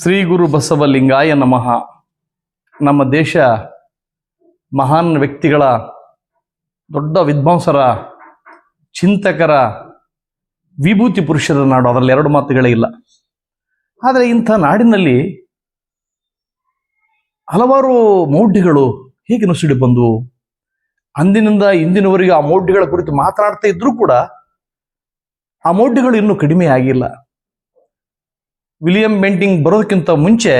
ಶ್ರೀ ಗುರು ಬಸವಲಿಂಗಾಯ ನಮಃ. ನಮ್ಮ ದೇಶ ಮಹಾನ್ ವ್ಯಕ್ತಿಗಳ ದೊಡ್ಡ ವಿದ್ವಾಂಸರ, ಚಿಂತಕರ, ವಿಭೂತಿ ಪುರುಷರ ನಾಡು. ಅದರಲ್ಲಿ ಎರಡು ಮಾತುಗಳೇ ಇಲ್ಲ. ಆದರೆ ಇಂಥ ನಾಡಿನಲ್ಲಿ ಹಲವಾರು ಮೌಢ್ಯಗಳು ಹೇಗೆ ನುಸುಡಿ ಬಂದವು? ಅಂದಿನಿಂದ ಇಂದಿನವರೆಗೆ ಆ ಮೌಢ್ಯಗಳ ಕುರಿತು ಮಾತನಾಡ್ತಾ ಇದ್ರೂ ಕೂಡ ಆ ಮೌಢ್ಯಗಳು ಇನ್ನೂ ಕಡಿಮೆ ಆಗಿಲ್ಲ. ವಿಲಿಯಂ ಬೆಂಟಿಂಗ್ ಬರೋದಕ್ಕಿಂತ ಮುಂಚೆ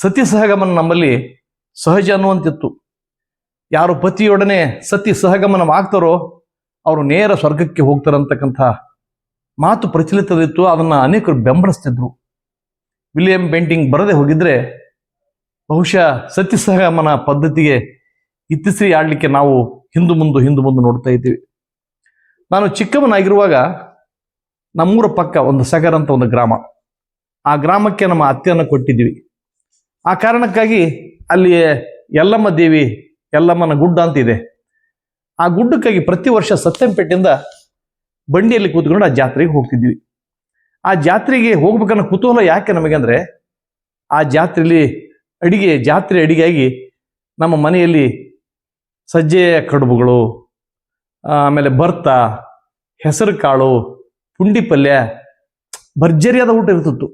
ಸತಿ ಸಹಗಮನ ನಮ್ಮಲ್ಲಿ ಸಹಜ ಅನ್ನುವಂತಿತ್ತು. ಯಾರು ಪತಿಯೊಡನೆ ಸತಿ ಸಹಗಮನವಾಗ್ತಾರೋ ಅವರು ನೇರ ಸ್ವರ್ಗಕ್ಕೆ ಹೋಗ್ತಾರಂತಕ್ಕಂಥ ಮಾತು ಪ್ರಚಲಿತದಿತ್ತು, ಅದನ್ನ ಅನೇಕರು ಬೆಂಬಲಿಸ್ತಿದ್ರು. ವಿಲಿಯಂ ಬೆಂಟಿಂಗ್ ಬರದೆ ಹೋಗಿದ್ರೆ ಬಹುಶಃ ಸತಿ ಸಹಗಮನ ಪದ್ಧತಿಗೆ ಇತ್ತಿಸಿ ಆಡಲಿಕ್ಕೆ ನಾವು ಹಿಂದು ಮುಂದೆ ಹಿಂದು ಮುಂದೆ ನೋಡ್ತಾ ಇದ್ದೀವಿ. ನಾನು ಚಿಕ್ಕವನಾಗಿರುವಾಗ ನಮ್ಮೂರ ಪಕ್ಕ ಒಂದು ಸಗರ್ ಅಂತ ಒಂದು ಗ್ರಾಮ. ಆ ಗ್ರಾಮಕ್ಕೆ ನಮ್ಮ ಅತ್ತೆಯನ್ನು ಕೊಟ್ಟಿದ್ವಿ. ಆ ಕಾರಣಕ್ಕಾಗಿ ಅಲ್ಲಿ ಯಲ್ಲಮ್ಮ ದೇವಿ, ಯಲ್ಲಮ್ಮನ ಗುಡ್ಡ ಅಂತ ಇದೆ. ಆ ಗುಡ್ಡಕ್ಕಾಗಿ ಪ್ರತಿ ವರ್ಷ ಸತ್ಯಂಪೇಟೆಯಿಂದ ಬಂಡಿಯಲ್ಲಿ ಕೂತ್ಕೊಂಡು ಆ ಜಾತ್ರೆಗೆ ಹೋಗ್ತಿದ್ವಿ. ಆ ಜಾತ್ರೆಗೆ ಹೋಗ್ಬೇಕನ್ನೋ ಕುತೂಹಲ ಯಾಕೆ ನಮಗೆ ಅಂದರೆ, ಆ ಜಾತ್ರೆಯಲ್ಲಿ ಅಡಿಗೆ, ಜಾತ್ರೆ ಅಡಿಗೆಯಾಗಿ ನಮ್ಮ ಮನೆಯಲ್ಲಿ ಸಜ್ಜೆಯ ಕಡುಬುಗಳು, ಆಮೇಲೆ ಭರ್ತ ಹೆಸರು ಕಾಳು ಪುಂಡಿ ಪಲ್ಯ, ಭರ್ಜರಿಯಾದ ಊಟ ಇರ್ತಿತ್ತು.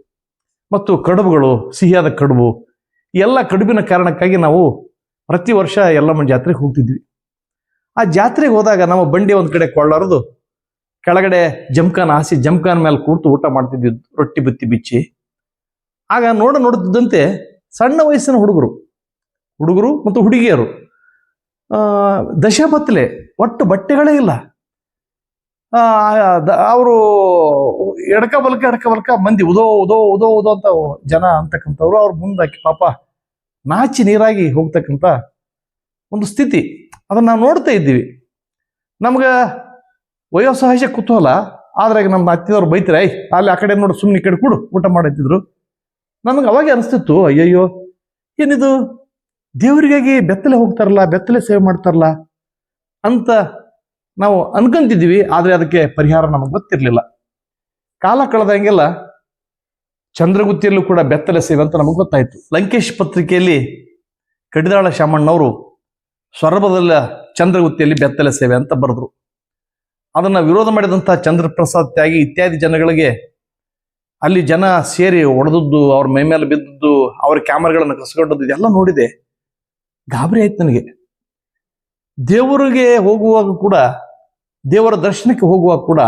ಮತ್ತು ಕಡುಬುಗಳು ಸಿಹಿಯಾದ ಕಡುಬು ಎಲ್ಲ ಕಡುಬಿನ ಕಾರಣಕ್ಕಾಗಿ ನಾವು ಪ್ರತಿ ವರ್ಷ ಯಲ್ಲಮ್ಮನ ಜಾತ್ರೆಗೆ ಹೋಗ್ತಿದ್ವಿ. ಆ ಜಾತ್ರೆಗೆ ಹೋದಾಗ ನಮ್ಮ ಬಂಡಿ ಒಂದು ಕಡೆ ಕೊಳ್ಳಾರದು ಕೆಳಗಡೆ ಜಮ್ಕಾನ್ ಹಾಸಿ ಜಮ್ಕಾನ್ ಮೇಲೆ ಕೂತು ಊಟ ಮಾಡ್ತಿದ್ವಿ ರೊಟ್ಟಿ ಬುತ್ತಿ ಬಿಚ್ಚಿ. ಆಗ ನೋಡ ನೋಡುತ್ತಿದ್ದಂತೆ ಸಣ್ಣ ವಯಸ್ಸಿನ ಹುಡುಗರು ಹುಡುಗರು ಮತ್ತು ಹುಡುಗಿಯರು. ಆ, ದಶಬತ್ತಲೆ ಒಟ್ಟು ಬಟ್ಟೆಗಳೇ ಇಲ್ಲ. ಅವರು ಎಡಕ ಬಲಕ ಎಡಕ ಬಲಕ ಮಂದಿ ಉದೋ ಉದೋ ಉದೋ ಉದೋ ಅಂತ ಜನ ಅಂತಕ್ಕಂಥವ್ರು ಅವ್ರ ಮುಂದಾಕಿ ಪಾಪ ನಾಚಿ ನೀರಾಗಿ ಹೋಗ್ತಕ್ಕಂಥ ಒಂದು ಸ್ಥಿತಿ. ಅದನ್ನ ನಾವು ನೋಡ್ತಾ ಇದ್ದೀವಿ. ನಮ್ಗ ವಯೋಸಹಜ ಕುತೂಹಲ. ಆದ್ರೆ ನಮ್ಮ ಅತ್ತಿದವ್ರು ಬೈತಾರೆ ಐ ಅಲ್ಲಿ ಆ ಕಡೆ ನೋಡು ಸುಮ್ಮನೆ ಕಡೆ ಕೊಡು, ಊಟ ಮಾಡತ್ತಿದ್ರು ನಮಗೆ ಅವಾಗೆ ಅನಿಸ್ತಿತ್ತು, ಅಯ್ಯಯ್ಯೋ, ಏನಿದು? ದೇವರಿಗಾಗಿ ಬೆತ್ತಲೆ ಹೋಗ್ತಾರಲ್ಲ, ಬೆತ್ತಲೆ ಸೇವೆ ಮಾಡ್ತಾರಲ್ಲ ಅಂತ ನಾವು ಅನ್ಕೊಂತಿದ್ವಿ ಆದರೆ ಅದಕ್ಕೆ ಪರಿಹಾರ ನಮಗೆ ಗೊತ್ತಿರಲಿಲ್ಲ. ಕಾಲ ಕಳೆದಂಗೆಲ್ಲ ಚಂದ್ರಗುತ್ತಿಯಲ್ಲೂ ಕೂಡ ಬೆತ್ತಲೆ ಸೇವೆ ಅಂತ ನಮಗೆ ಗೊತ್ತಾಯ್ತು. ಲಂಕೇಶ್ ಪತ್ರಿಕೆಯಲ್ಲಿ ಕಡಿದಾಳ ಶಾಮಣ್ಣವರು ಸ್ವರ್ಭದಲ್ಲ ಚಂದ್ರಗುತ್ತಿಯಲ್ಲಿ ಬೆತ್ತಲೆ ಸೇವೆ ಅಂತ ಬರೆದ್ರು. ಅದನ್ನ ವಿರೋಧ ಮಾಡಿದಂಥ ಚಂದ್ರಪ್ರಸಾದ್ ತ್ಯಾಗಿ ಇತ್ಯಾದಿ ಜನಗಳಿಗೆ ಅಲ್ಲಿ ಜನ ಸೇರಿ ಒಡೆದದ್ದು, ಅವ್ರ ಮೈ ಮೇಲೆ ಬಿದ್ದದ್ದು, ಅವ್ರ ಕ್ಯಾಮರಾಗಳನ್ನು ಕಸ್ಕೊಂಡದ್ದು, ಇದೆಲ್ಲ ನೋಡಿದೆ. ಗಾಬರಿ ಆಯ್ತು ನನಗೆ. ದೇವರಿಗೆ ಹೋಗುವಾಗ ಕೂಡ, ದೇವರ ದರ್ಶನಕ್ಕೆ ಹೋಗುವಾಗ ಕೂಡ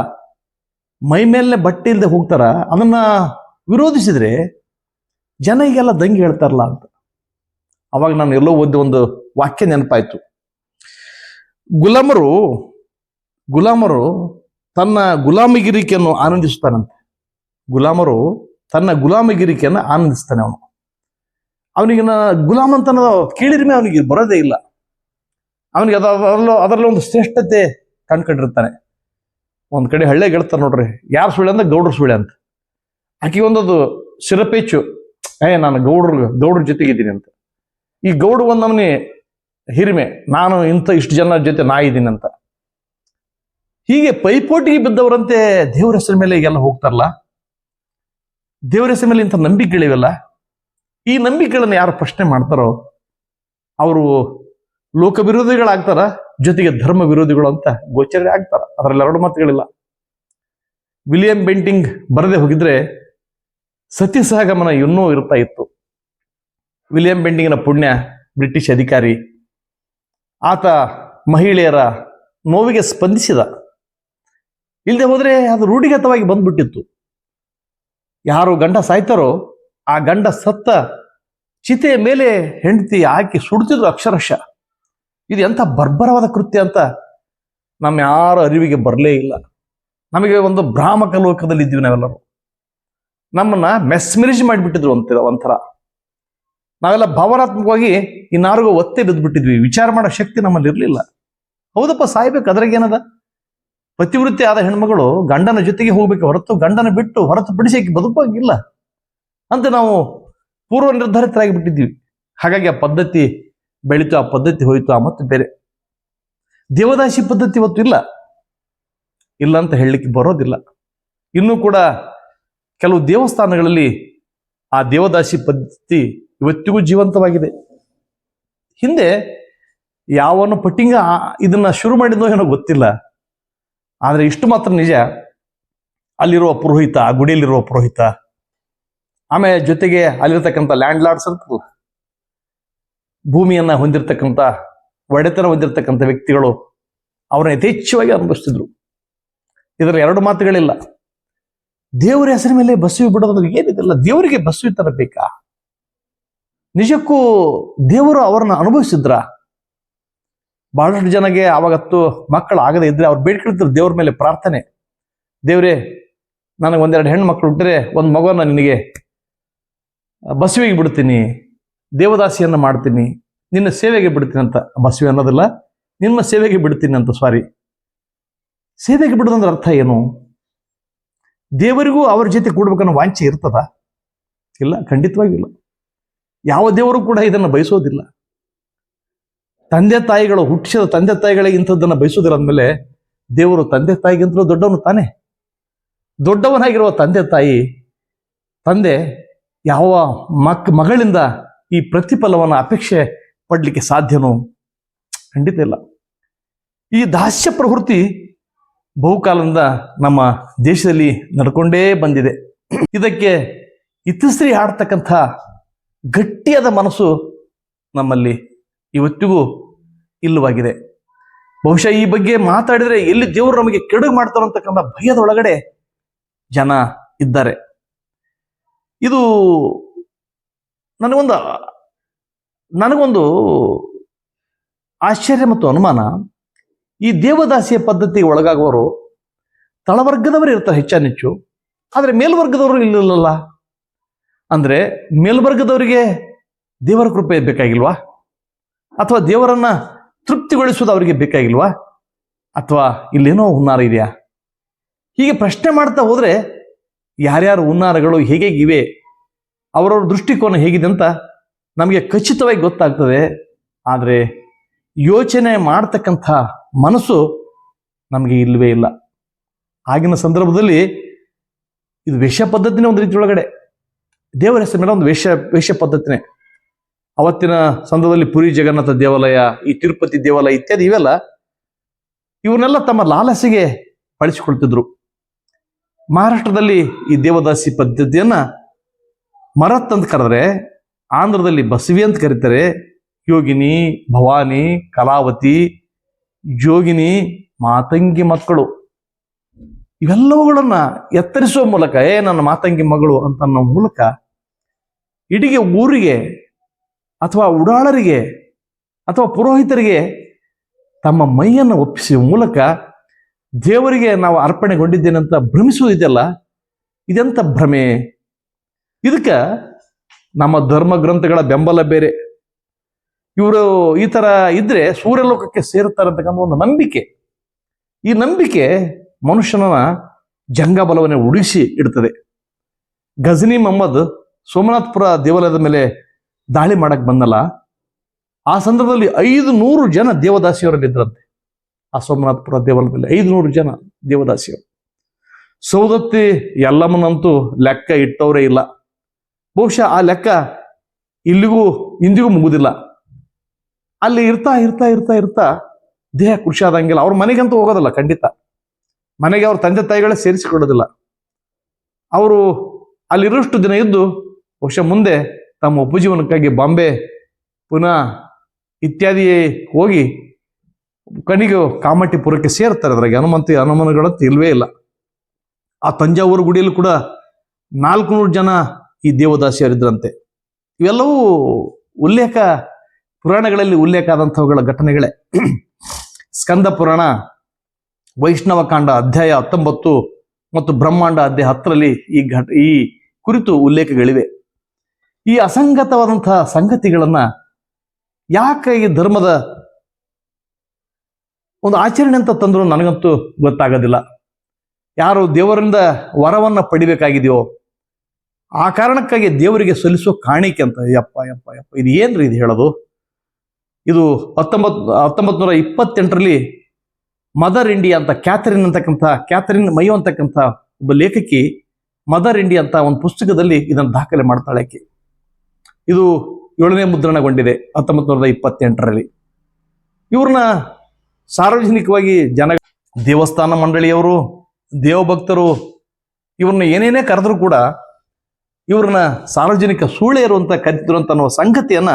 ಮೈ ಮೇಲೆ ಬಟ್ಟೆ ಇಲ್ಲದೆ ಹೋಗ್ತಾರ? ಅದನ್ನ ವಿರೋಧಿಸಿದರೆ ಜನ ಈಗೆಲ್ಲ ದಂಗೆ ಹೇಳ್ತಾರಲ್ಲ ಅಂತ. ಅವಾಗ ನಾನು ಎಲ್ಲೋ ಒಂದು ವಾಕ್ಯ ನೆನಪಾಯ್ತು. ಗುಲಾಮರು ಗುಲಾಮರು ತನ್ನ ಗುಲಾಮಗಿರಿಕೆಯನ್ನು ಆನಂದಿಸ್ತಾನಂತೆ. ಗುಲಾಮರು ತನ್ನ ಗುಲಾಮಗಿರಿಕೆಯನ್ನು ಆನಂದಿಸ್ತಾನೆ ಅವನು. ಅವನಿಗೆ ಗುಲಾಮ್ ಅಂತ ಕೇಳಿದ್ರೆ ಅವನಿಗೆ ಬರೋದೇ ಇಲ್ಲ. ಅವನಿಗೆ ಅದ ಅದರಲ್ಲೂ ಅದರಲ್ಲೂ ಒಂದು ಶ್ರೇಷ್ಠತೆ ಕಂಡ್ಕೊಂಡಿರ್ತಾನೆ. ಒಂದು ಕಡೆ ಹಳ್ಳೆ ಗೆಳ್ತಾರೆ ನೋಡ್ರಿ, ಯಾರು ಸುಳ್ಳು ಅಂದ್ರೆ ಗೌಡ್ರ ಸುಳ್ಳು ಅಂತ. ಆಕೆ ಒಂದದು ಶಿರಪೇಚು, ಏ, ನಾನು ಗೌಡ್ರ ಗೌಡ್ರ ಜೊತೆಗಿದ್ದೀನಿ ಅಂತ. ಈ ಗೌಡ್ರ ಒಂದ್ ನಮ್ಮನೆ ಹಿರಿಮೆ, ನಾನು ಇಂಥ ಇಷ್ಟು ಜನ ಜೊತೆ ನಾ ಇದ್ದೀನಿ ಅಂತ. ಹೀಗೆ ಪೈಪೋಟಿಗೆ ಬಿದ್ದವರಂತೆ ದೇವ್ರ ಹೆಸರ ಮೇಲೆ ಈಗೆಲ್ಲ ಹೋಗ್ತಾರಲ್ಲ? ದೇವ್ರ ಹೆಸರ ಮೇಲೆ ಇಂಥ ನಂಬಿಕೆಗಳಿವೆಲ್ಲ? ಈ ನಂಬಿಕೆಗಳನ್ನು ಯಾರು ಪ್ರಶ್ನೆ ಮಾಡ್ತಾರೋ, ಅವರು ಲೋಕ ವಿರೋಧಿಗಳಾಗ್ತಾರ ಜೊತೆಗೆ ಧರ್ಮ ವಿರೋಧಿಗಳು ಅಂತ ಗೋಚರ ಆಗ್ತಾರ. ಅದರಲ್ಲಿ ಎರಡು ಮಾತುಗಳಿಲ್ಲ. ವಿಲಿಯಂ ಬೆಂಟಿಂಗ್ ಬರದೆ ಹೋಗಿದ್ರೆ ಸತ್ಯ ಸಹಗಮನ ಇನ್ನೂ ಇರ್ತಾ ಇತ್ತು. ವಿಲಿಯಂ ಬೆಂಟಿಂಗ್ನ ಪುಣ್ಯ ಬ್ರಿಟಿಷ್ ಅಧಿಕಾರಿ, ಆತ ಮಹಿಳೆಯರ ನೋವಿಗೆ ಸ್ಪಂದಿಸಿದ. ಇಲ್ಲದೆ ಹೋದ್ರೆ ಅದು ರೂಢಿಗತವಾಗಿ ಬಂದ್ಬಿಟ್ಟಿತ್ತು. ಯಾರು ಗಂಡ ಸಾಯ್ತಾರೋ, ಆ ಗಂಡ ಸತ್ತ ಚಿತೆಯ ಮೇಲೆ ಹೆಂಡತಿ ಹಾಕಿ ಸುಡ್ತಿದ್ರು ಅಕ್ಷರಶಃ. ಇದು ಎಂಥ ಬರ್ಬರವಾದ ಕೃತ್ಯ ಅಂತ ನಮ್ಮ ಯಾರ ಅರಿವಿಗೆ ಬರಲೇ ಇಲ್ಲ. ನಮಗೆ ಒಂದು ಭ್ರಾಮಕ ಲೋಕದಲ್ಲಿ ಇದ್ದೀವಿ ನಾವೆಲ್ಲರೂ. ನಮ್ಮನ್ನ ಮೆಸ್ಮಿರಿಜ್ ಮಾಡಿಬಿಟ್ಟಿದ್ರು ಅಂತ ಒಂಥರ. ನಾವೆಲ್ಲ ಭಾವನಾತ್ಮಕವಾಗಿ ಇನ್ನಾರಿಗೂ ಒತ್ತೆ ಬಿದ್ದುಬಿಟ್ಟಿದ್ವಿ ವಿಚಾರ ಮಾಡೋ ಶಕ್ತಿ ನಮ್ಮಲ್ಲಿ ಇರಲಿಲ್ಲ. ಹೌದಪ್ಪ ಸಾಯ್ಬೇಕು ಅದ್ರಾಗೇನದ ಪ್ರತಿವೃತ್ತಿ ಆದ ಹೆಣ್ಮಗಳು ಗಂಡನ ಜೊತೆಗೆ ಹೋಗ್ಬೇಕು ಹೊರತು ಗಂಡನ ಬಿಟ್ಟು ಹೊರತು ಬಿಡಿಸಿ ಬದುಕಾಗಿಲ್ಲ ಅಂತ ನಾವು ಪೂರ್ವ ನಿರ್ಧಾರಿತರಾಗಿ ಬಿಟ್ಟಿದ್ವಿ ಹಾಗಾಗಿ ಆ ಪದ್ಧತಿ ಬೆಳೀತು ಆ ಪದ್ಧತಿ ಹೋಯಿತು ಆ ಮತ್ತು ಬೇರೆ. ದೇವದಾಸಿ ಪದ್ಧತಿ ಇವತ್ತು ಇಲ್ಲ. ಇಲ್ಲ ಅಂತ ಹೇಳಲಿಕ್ಕೆ ಬರೋದಿಲ್ಲ. ಇನ್ನೂ ಕೂಡ ಕೆಲವು ದೇವಸ್ಥಾನಗಳಲ್ಲಿ ಆ ದೇವದಾಸಿ ಪದ್ಧತಿ ಇವತ್ತಿಗೂ ಜೀವಂತವಾಗಿದೆ. ಹಿಂದೆ ಯಾವನು ಪಟ್ಟಿಂಗ ಇದನ್ನ ಶುರು ಮಾಡಿದ್ನೋ ಏನೋ ಗೊತ್ತಿಲ್ಲ. ಆದರೆ ಇಷ್ಟು ಮಾತ್ರ ನಿಜ. ಅಲ್ಲಿರುವ ಪುರೋಹಿತ, ಆ ಗುಡಿಯಲ್ಲಿರುವ ಪುರೋಹಿತ. ಆಮೇಲೆ ಜೊತೆಗೆ ಅಲ್ಲಿರ್ತಕ್ಕಂಥ ಲ್ಯಾಂಡ್ ಲಾರ್ಡ್ಸ್ ಅಂತ ಭೂಮಿಯನ್ನ ಹೊಂದಿರತಕ್ಕಂಥ, ಒಡೆತನ ಹೊಂದಿರತಕ್ಕಂಥ ವ್ಯಕ್ತಿಗಳು ಅವರನ್ನು ಯಥೇಚ್ಛವಾಗಿ ಅನುಭವಿಸ್ತಿದ್ರು. ಇದರ ಎರಡು ಮಾತುಗಳಿಲ್ಲ. ದೇವರ ಹೆಸರಿನ ಮೇಲೆ ಬಸವಿ ಬಿಡೋದ್ರೆ ಏನಿದೆಲ್ಲ ದೇವರಿಗೆ ಬಸವಿ ತರಬೇಕಾ ನಿಜಕ್ಕೂ ದೇವರು ಅವರನ್ನ ಅನುಭವಿಸಿದ್ರ? ಬಹಳಷ್ಟು ಜನಗೆ ಆವಾಗತ್ತು ಮಕ್ಕಳು ಆಗದೆ ಇದ್ರೆ ಅವ್ರು ಬೇಡ್ಕೊಳ್ತಿದ್ರು ದೇವ್ರ ಮೇಲೆ ಪ್ರಾರ್ಥನೆ. ದೇವ್ರೇ ನನಗೆ ಒಂದೆರಡು ಹೆಣ್ಣು ಮಕ್ಕಳು ಹುಟ್ಟರೆ ಒಂದು ಮಗುವನ್ನ ನಿನಗೆ ಬಸವಿಗೆ ಬಿಡ್ತೀನಿ. ದೇವದಾಸಿಯನ್ನ ಮಾಡ್ತೀನಿ, ನಿನ್ನ ಸೇವೆಗೆ ಬಿಡ್ತೀನಿ ಅಂತ, ಬಸವಿ ಅನ್ನೋದಿಲ್ಲ ನಿಮ್ಮ ಸೇವೆಗೆ ಬಿಡ್ತೀನಿ ಅಂತ ಸಾರಿ ಸೇವೆಗೆ ಬಿಡೋದಂದ್ರೆ ಅರ್ಥ ಏನು? ದೇವರಿಗೂ ಅವ್ರ ಜೊತೆ ಕೂಡ್ಬೇಕನ್ನೋ ವಾಂಚೆ ಇರ್ತದ? ಇಲ್ಲ, ಖಂಡಿತವಾಗಿಲ್ಲ. ಯಾವ ದೇವರು ಕೂಡ ಇದನ್ನು ಬಯಸೋದಿಲ್ಲ. ತಂದೆ ತಾಯಿಗಳು, ಹುಟ್ಟಿಸಿದ ತಂದೆ ತಾಯಿಗಳಿಗೆ ಇಂಥದ್ದನ್ನು ಬಯಸೋದಿಲ್ಲ ಅಂದಮೇಲೆ ದೇವರು ತಂದೆ ತಾಯಿಗಿಂತಲೂ ದೊಡ್ಡವನು ತಾನೇ? ದೊಡ್ಡವನಾಗಿರುವ ತಂದೆ ತಾಯಿ, ತಂದೆ ಯಾವ ಮಕ್, ಮಗಳಿಂದ ಈ ಪ್ರತಿಫಲವನ್ನು ಅಪೇಕ್ಷೆ ಪಡಲಿಕ್ಕೆ ಸಾಧ್ಯನೋ? ಖಂಡಿತ ಇಲ್ಲ. ಈ ದಾಸ್ಯ ಪ್ರವೃತ್ತಿ ಬಹುಕಾಲದಿಂದ ನಮ್ಮ ದೇಶದಲ್ಲಿ ನಡ್ಕೊಂಡೇ ಬಂದಿದೆ. ಇದಕ್ಕೆ ಇತಿಶ್ರೀ ಹಾಡ್ತಕ್ಕಂಥ ಗಟ್ಟಿಯಾದ ಮನಸ್ಸು ನಮ್ಮಲ್ಲಿ ಇವತ್ತಿಗೂ ಇಲ್ಲವಾಗಿದೆ. ಬಹುಶಃ ಈ ಬಗ್ಗೆ ಮಾತಾಡಿದರೆ ಎಲ್ಲಿ ದೇವರು ನಮಗೆ ಕೆಡುಗು ಮಾಡ್ತಾರೋ ಅಂತಕ್ಕಂಥ ಭಯದೊಳಗಡೆ ಜನ ಇದ್ದಾರೆ. ಇದು ನನಗೊಂದು ನನಗೊಂದು ಆಶ್ಚರ್ಯ ಮತ್ತು ಅನುಮಾನ. ಈ ದೇವದಾಸಿಯ ಪದ್ಧತಿಗೆ ಒಳಗಾಗುವವರು ತಳವರ್ಗದವರು ಇರ್ತಾರೆ ಹೆಚ್ಚಾನೆಚ್ಚು. ಆದರೆ ಮೇಲ್ವರ್ಗದವರು ಇಲ್ಲಿಲ್ಲಲ್ಲ. ಅಂದರೆ ಮೇಲ್ವರ್ಗದವರಿಗೆ ದೇವರ ಕೃಪೆ ಬೇಕಾಗಿಲ್ವಾ? ಅಥವಾ ದೇವರನ್ನ ತೃಪ್ತಿಗೊಳಿಸೋದು ಅವರಿಗೆ ಬೇಕಾಗಿಲ್ವಾ? ಅಥವಾ ಇಲ್ಲೇನೋ ಹುನ್ನಾರ ಇದೆಯಾ? ಹೀಗೆ ಪ್ರಶ್ನೆ ಮಾಡ್ತಾ ಹೋದರೆ ಯಾರ್ಯಾರು ಹುನ್ನಾರಗಳು ಹೇಗೆ ಇವೆ ಅವರವ್ರ ದೃಷ್ಟಿಕೋನ ಹೇಗಿದೆ ಅಂತ ನಮಗೆ ಖಚಿತವಾಗಿ ಗೊತ್ತಾಗ್ತದೆ. ಆದರೆ ಯೋಚನೆ ಮಾಡ್ತಕ್ಕಂಥ ಮನಸ್ಸು ನಮಗೆ ಇಲ್ಲವೇ ಇಲ್ಲ. ಆಗಿನ ಸಂದರ್ಭದಲ್ಲಿ ಇದು ವೇಷ ಪದ್ಧತಿನೇ ಒಂದು ರೀತಿ ಒಳಗಡೆ. ದೇವರ ಹೆಸರು ಮೇಲೆ ಒಂದು ವೇಷ ವೇಷ ಪದ್ಧತಿನೇ. ಅವತ್ತಿನ ಸಂದರ್ಭದಲ್ಲಿ ಪುರಿ ಜಗನ್ನಾಥ ದೇವಾಲಯ, ಈ ತಿರುಪತಿ ದೇವಾಲಯ ಇತ್ಯಾದಿ ಇವೆಲ್ಲ ಇವನ್ನೆಲ್ಲ ತಮ್ಮ ಲಾಲಸಿಗೆ ಬಳಸಿಕೊಳ್ತಿದ್ರು. ಮಹಾರಾಷ್ಟ್ರದಲ್ಲಿ ಈ ದೇವದಾಸಿ ಪದ್ಧತಿಯನ್ನ ಮರತ್ ಅಂತ ಕರೆದ್ರೆ ಆಂಧ್ರದಲ್ಲಿ ಬಸವಿ ಅಂತ ಕರೀತಾರೆ. ಯೋಗಿನಿ, ಭವಾನಿ, ಕಲಾವತಿ, ಜೋಗಿನಿ, ಮಾತಂಗಿ ಮಕ್ಕಳು. ಇವೆಲ್ಲವುಗಳನ್ನ ಎತ್ತರಿಸುವ ಮೂಲಕ, ಏ, ನನ್ನ ಮಾತಂಗಿ ಮಗಳು ಅಂತ ಅನ್ನೋ ಮೂಲಕ ಇಡೀ ಊರಿಗೆ ಅಥವಾ ಉಡಾಳರಿಗೆ ಅಥವಾ ಪುರೋಹಿತರಿಗೆ ತಮ್ಮ ಮೈಯನ್ನು ಒಪ್ಪಿಸುವ ಮೂಲಕ ದೇವರಿಗೆ ನಾವು ಅರ್ಪಣೆಗೊಂಡಿದ್ದೇನೆ ಅಂತ ಭ್ರಮಿಸುವುದಿದೆಯಲ್ಲ ಇದೆಂಥ ಭ್ರಮೆ? ಇದಕ್ಕೆ ನಮ್ಮ ಧರ್ಮ ಗ್ರಂಥಗಳ ಬೆಂಬಲ ಬೇರೆ. ಇವರು ಈ ತರ ಇದ್ರೆ ಸೂರ್ಯಲೋಕಕ್ಕೆ ಸೇರುತ್ತಾರೆ ಅಂತಕ್ಕಂಥ ಒಂದು ನಂಬಿಕೆ. ಈ ನಂಬಿಕೆ ಮನುಷ್ಯನ ಜಂಗಬಲವನ್ನು ಉಳಿಸಿ ಇಡ್ತದೆ. ಗಜನಿ ಮೊಹಮ್ಮದ್ ಸೋಮನಾಥ್ಪುರ ದೇವಾಲಯದ ಮೇಲೆ ದಾಳಿ ಮಾಡಕ್ಕೆ ಬಂದಲ್ಲ, ಆ ಸಂದರ್ಭದಲ್ಲಿ ಐದು ನೂರು ಜನ ದೇವದಾಸಿಯವರಲ್ಲಿದ್ದರಂತೆ ಆ ಸೋಮನಾಥ್ಪುರ ದೇವಾಲಯದಲ್ಲಿ ಐದು ನೂರು ಜನ ದೇವದಾಸಿಯವರು ಸೌದತ್ತಿ ಎಲ್ಲಮ್ಮನಂತೂ ಲೆಕ್ಕ ಇಟ್ಟವರೇ ಇಲ್ಲ. ಬಹುಶಃ ಆ ಲೆಕ್ಕ ಇಲ್ಲಿಗೂ ಇಂದಿಗೂ ಮುಗುದಿಲ್ಲ. ಅಲ್ಲಿ ಇರ್ತಾ ಇರ್ತಾ ಇರ್ತಾ ಇರ್ತಾ ದೇಹ ಖುಷಿ ಆದಂಗಿಲ್ಲ ಅವ್ರ ಮನೆಗಂತೂ ಹೋಗೋದಿಲ್ಲ, ಖಂಡಿತ. ಮನೆಗೆ ಅವ್ರ ತಂದೆ ತಾಯಿಗಳೇ ಸೇರಿಸಿಕೊಳ್ಳೋದಿಲ್ಲ. ಅವರು ಅಲ್ಲಿರುವಷ್ಟು ದಿನ ಇದ್ದು ಬಹುಶಃ ಮುಂದೆ ತಮ್ಮ ಉಪಜೀವನಕ್ಕಾಗಿ ಬಾಂಬೆ ಪುನಃ ಇತ್ಯಾದಿ ಹೋಗಿ ಕಣಿಗೆ ಕಾಮಟ್ಟಿಪುರಕ್ಕೆ ಸೇರ್ತಾರೆ. ಅದ್ರಾಗೆ ಹನುಮಂತಿ, ಹನುಮನಗಳಂತ ಇಲ್ವೇ ಇಲ್ಲ. ಆ ತಂಜಾವೂರು ಗುಡಿಯಲ್ಲಿ ಕೂಡ ನಾಲ್ಕುನೂರು ಜನ ಈ ದೇವದಾಸಿಯರಿದ್ರಂತೆ. ಇವೆಲ್ಲವೂ ಉಲ್ಲೇಖ, ಪುರಾಣಗಳಲ್ಲಿ ಉಲ್ಲೇಖ ಆದಂಥವುಗಳ ಘಟನೆಗಳೇ. ಸ್ಕಂದ ಪುರಾಣ, ವೈಷ್ಣವ ಕಾಂಡ ಅಧ್ಯಾಯ ಹತ್ತೊಂಬತ್ತು ಮತ್ತು ಬ್ರಹ್ಮಾಂಡ ಅಧ್ಯಾಯ ಹತ್ತರಲ್ಲಿ ಈ ಘಟ, ಈ ಕುರಿತು ಉಲ್ಲೇಖಗಳಿವೆ. ಈ ಅಸಂಗತವಾದಂತಹ ಸಂಗತಿಗಳನ್ನ ಯಾಕೆ ಈ ಧರ್ಮದ ಒಂದು ಆಚರಣೆ ಅಂತ ತಂದ್ರು ನನಗಂತೂ ಗೊತ್ತಾಗೋದಿಲ್ಲ. ಯಾರು ದೇವರಿಂದ ವರವನ್ನ ಪಡಿಬೇಕಾಗಿದೆಯೋ ಆ ಕಾರಣಕ್ಕಾಗಿ ದೇವರಿಗೆ ಸಲ್ಲಿಸೋ ಕಾಣಿಕೆ ಅಂತ, ಯಪ್ಪ ಯಪ್ಪ ಯಪ್ಪ, ಇದು ಏನ್ರಿ ಇದು ಹೇಳೋದು? ಇದು ಹತ್ತೊಂಬತ್ ಹತ್ತೊಂಬತ್ ನೂರ ಇಪ್ಪತ್ತೆಂಟರಲ್ಲಿ ಮದರ್ ಇಂಡಿಯಾ ಅಂತ, ಕ್ಯಾಥರಿನ್ ಅಂತಕ್ಕಂಥ, ಕ್ಯಾಥರಿನ್ ಮಯೋ ಅಂತಕ್ಕಂಥ ಒಬ್ಬ ಲೇಖಕಿ ಮದರ್ ಇಂಡಿಯಾ ಅಂತ ಒಂದು ಪುಸ್ತಕದಲ್ಲಿ ಇದನ್ನು ದಾಖಲೆ ಮಾಡ್ತಾಳೆ ಆಕೆ. ಇದು ಏಳನೇ ಮುದ್ರಣಗೊಂಡಿದೆ ಹತ್ತೊಂಬತ್ತು ನೂರ ಇಪ್ಪತ್ತೆಂಟರಲ್ಲಿ. ಇವ್ರನ್ನ ಸಾರ್ವಜನಿಕವಾಗಿ ಜನ, ದೇವಸ್ಥಾನ ಮಂಡಳಿಯವರು, ದೇವಭಕ್ತರು, ಇವ್ರನ್ನ ಏನೇನೇ ಕರೆದ್ರು ಕೂಡ ಇವ್ರನ್ನ ಸಾರ್ವಜನಿಕ ಸೂಳೆಯರು ಅಂತ ಕರೀತಿದ್ರು ಅಂತ ಅನ್ನೋ ಸಂಗತಿಯನ್ನ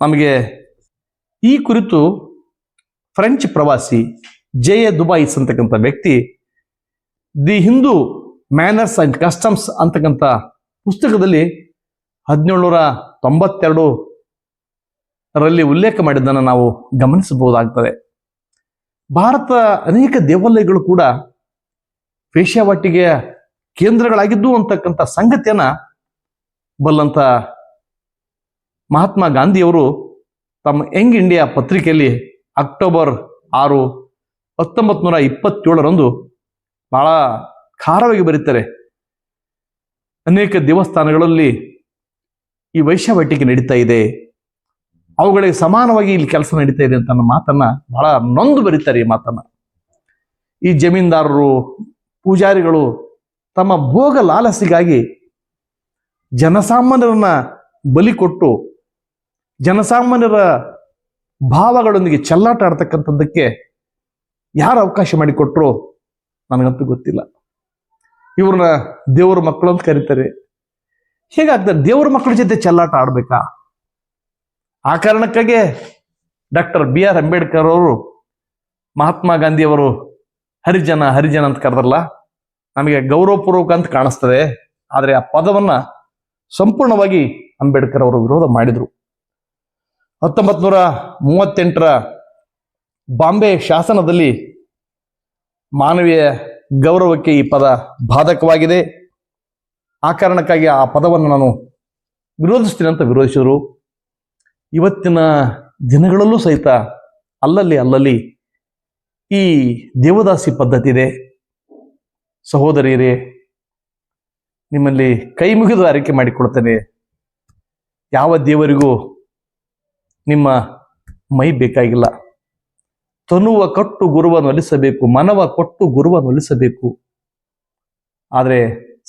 ನಮಗೆ ಈ ಕುರಿತು ಫ್ರೆಂಚ್ ಪ್ರವಾಸಿ ಜೆ ಎ ದುಬಾಯಿಸ್ ಅಂತಕ್ಕಂಥ ವ್ಯಕ್ತಿ the Hindu manners and customs ಅಂತಕ್ಕಂಥ ಪುಸ್ತಕದಲ್ಲಿ ಹದಿನೇಳುನೂರ ತೊಂಬತ್ತೆರಡು ರಲ್ಲಿ ಉಲ್ಲೇಖ ಮಾಡಿದ್ದನ್ನು ನಾವು ಗಮನಿಸಬಹುದಾಗ್ತದೆ. ಭಾರತ ಅನೇಕ ದೇವಾಲಯಗಳು ಕೂಡ ವೇಶ್ಯಾವಾಟಿಕೆಯ ಕೇಂದ್ರಗಳಾಗಿದ್ದು ಅಂತಕ್ಕಂಥ ಸಂಗತಿಯನ್ನ ಬಲ್ಲಂತ ಮಹಾತ್ಮ ಗಾಂಧಿಯವರು ತಮ್ಮ ಯಂಗ್ ಇಂಡಿಯಾ ಪತ್ರಿಕೆಯಲ್ಲಿ ಅಕ್ಟೋಬರ್ ಆರು ಹತ್ತೊಂಬತ್ತು ನೂರ ಇಪ್ಪತ್ತೇಳರಂದು ಬಹಳ ಖಾರವಾಗಿ ಬರೀತಾರೆ. ಅನೇಕ ದೇವಸ್ಥಾನಗಳಲ್ಲಿ ಈ ವೈಶ್ಯವಾಟಿಕೆ ನಡೀತಾ ಇದೆ. ಅವುಗಳಿಗೆ ಸಮಾನವಾಗಿ ಇಲ್ಲಿ ಕೆಲಸ ನಡೀತಾ ಇದೆ ಅಂತ ಮಾತನ್ನ ಬಹಳ ನೊಂದು ಬರೀತಾರೆ ಈ ಮಾತನ್ನ. ಈ ಜಮೀನ್ದಾರರು, ಪೂಜಾರಿಗಳು ತಮ್ಮ ಭೋಗ ಲಾಲಸಿಗಾಗಿ ಜನಸಾಮಾನ್ಯರನ್ನ ಬಲಿ ಕೊಟ್ಟು ಜನಸಾಮಾನ್ಯರ ಭಾವಗಳೊಂದಿಗೆ ಚೆಲ್ಲಾಟ ಆಡ್ತಕ್ಕಂಥದ್ದಕ್ಕೆ ಯಾರು ಅವಕಾಶ ಮಾಡಿಕೊಟ್ರು? ನನಗಂತೂ ಗೊತ್ತಿಲ್ಲ. ಇವ್ರನ್ನ ದೇವರ ಮಕ್ಕಳು ಅಂತ ಕರೀತಾರೆ. ಹೇಗಾಗ್ತದೆ? ದೇವರ ಮಕ್ಕಳ ಜೊತೆ ಚೆಲ್ಲಾಟ ಆಡ್ಬೇಕಾ? ಆ ಕಾರಣಕ್ಕಾಗಿ ಡಾಕ್ಟರ್ ಬಿ ಆರ್ ಅಂಬೇಡ್ಕರ್ ಅವರು ಮಹಾತ್ಮ ಗಾಂಧಿಯವರು ಹರಿಜನ ಹರಿಜನ ಅಂತ ಕರೆದ್ರಲ್ಲ? ನಮಗೆ ಗೌರವಪೂರ್ವಕ ಅಂತ ಕಾಣಿಸ್ತದೆ. ಆದರೆ ಆ ಪದವನ್ನ ಸಂಪೂರ್ಣವಾಗಿ ಅಂಬೇಡ್ಕರ್ ಅವರು ವಿರೋಧ ಮಾಡಿದ್ರು. ಹತ್ತೊಂಬತ್ ನೂರ ಮೂವತ್ತೆಂಟರ ಬಾಂಬೆ ಶಾಸನದಲ್ಲಿ ಮಾನವೀಯ ಗೌರವಕ್ಕೆ ಈ ಪದ ಬಾಧಕವಾಗಿದೆ. ಆ ಕಾರಣಕ್ಕಾಗಿ ಆ ಪದವನ್ನು ನಾನು ವಿರೋಧಿಸ್ತೀನಿ ಅಂತ ವಿರೋಧಿಸಿದರು. ಇವತ್ತಿನ ದಿನಗಳಲ್ಲೂ ಸಹಿತ ಅಲ್ಲಲ್ಲಿ ಅಲ್ಲಲ್ಲಿ ಈ ದೇವದಾಸಿ ಪದ್ಧತಿ ಇದೆ. ಸಹೋದರಿಯರೇ, ನಿಮ್ಮಲ್ಲಿ ಕೈ ಮುಗಿದು ಆರೈಕೆ ಮಾಡಿಕೊಡ್ತೇನೆ ಯಾವ ದೇವರಿಗೂ ನಿಮ್ಮ ಮೈ ಬೇಕಾಗಿಲ್ಲ. ತನುವ ಕಟ್ಟು ಗುರುವನ್ನು ಒಲಿಸಬೇಕು ಮನವ ಕೊಟ್ಟು ಗುರುವನ್ನು ಒಲಿಸಬೇಕು ಆದರೆ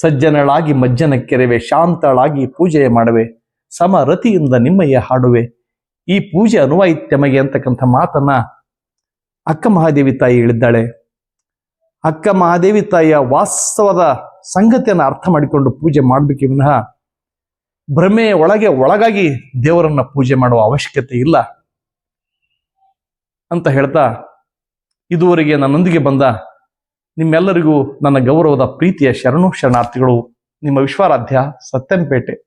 ಸಜ್ಜನಳಾಗಿ ಮಜ್ಜನ ಕೆರೆವೆ, ಶಾಂತಳಾಗಿ ಪೂಜೆ ಮಾಡುವೆ, ಸಮರತಿಯಿಂದ ನಿಮ್ಮಯ್ಯ ಹಾಡುವೆ. ಈ ಪೂಜೆ ಅನುವಾಯಿತ್ಯಮಗೆ ಅಂತಕ್ಕಂಥ ಮಾತನ್ನ ಅಕ್ಕ ಮಹಾದೇವಿ ತಾಯಿ ಹೇಳಿದ್ದಾಳೆ. ಅಕ್ಕ ಮಹಾದೇವಿ ತಾಯಿಯ ವಾಸ್ತವದ ಸಂಗತಿಯನ್ನು ಅರ್ಥ ಮಾಡಿಕೊಂಡು ಪೂಜೆ ಮಾಡಬೇಕು ವಿನಃ ಭ್ರಮೆಯ ಒಳಗೆ ಒಳಗಾಗಿ ದೇವರನ್ನ ಪೂಜೆ ಮಾಡುವ ಅವಶ್ಯಕತೆ ಇಲ್ಲ ಅಂತ ಹೇಳ್ತಾ ಇದುವರೆಗೆ ನನ್ನೊಂದಿಗೆ ಬಂದ ನಿಮ್ಮೆಲ್ಲರಿಗೂ ನನ್ನ ಗೌರವದ ಪ್ರೀತಿಯ ಶರಣು ಶರಣಾರ್ಥಿಗಳು ನಿಮ್ಮ ವಿಶ್ವಾರಾಧ್ಯ ಸತ್ಯಂಪೇಟೆ.